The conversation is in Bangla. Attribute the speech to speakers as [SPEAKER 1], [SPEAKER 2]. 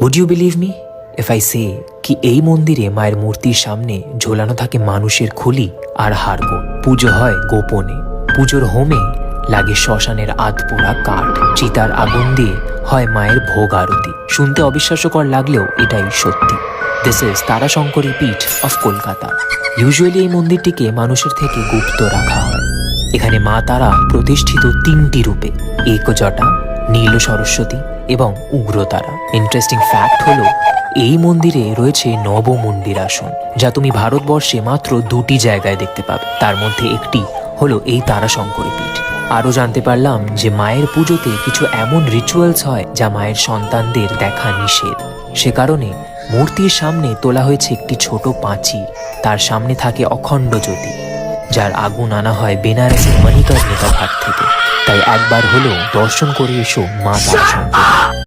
[SPEAKER 1] Would you believe me if I say কি এই মন্দিরে মায়ের মূর্তির সামনে ঝোলানো থাকে মানুষের খুলি আর হাড়গোড় পুজো হয় গোপনে। পুজোর হোমে লাগে শ্মশানের আধপোড়া কাঠ, চিতার আগুন দিয়ে হয় মায়ের ভোগ আরতি। শুনতে অবিশ্বাস্যকর লাগলেও এটাই সত্যি। দিস ইজ তারাশঙ্করী পীঠ অফ কলকাতা। ইউজুয়ালি এই মন্দিরটিকে মানুষের থেকে গুপ্ত রাখা হয়। এখানে মা তারা প্রতিষ্ঠিত তিনটি রূপে। একজটা নীল সরস্বতী এবং উগ্রতারা। ইন্টারেস্টিং ফ্যাক্ট হলো, এই মন্দিরে রয়েছে নবমন্দিরাসন যা তুমি ভারতবর্ষে মাত্র দুটি জায়গায় দেখতে পাবে। তার মধ্যে একটি হলো এই তারাশঙ্করী পীঠ। আরও জানতে পারলাম যে মায়ের পুজোতে কিছু এমন রিচুয়ালস হয় যা মায়ের সন্তানদের দেখা নিষেধ। সে কারণে মূর্তির সামনে তোলা হয়েছে একটি ছোট পাঁচি, তার সামনে থাকে অখণ্ড জ্যোতি, যার আগুন আনা হয় বেনারসের মণিকর্ণিকা ঘাট থেকে। তাই একবার হলেও দর্শন করে এসো মা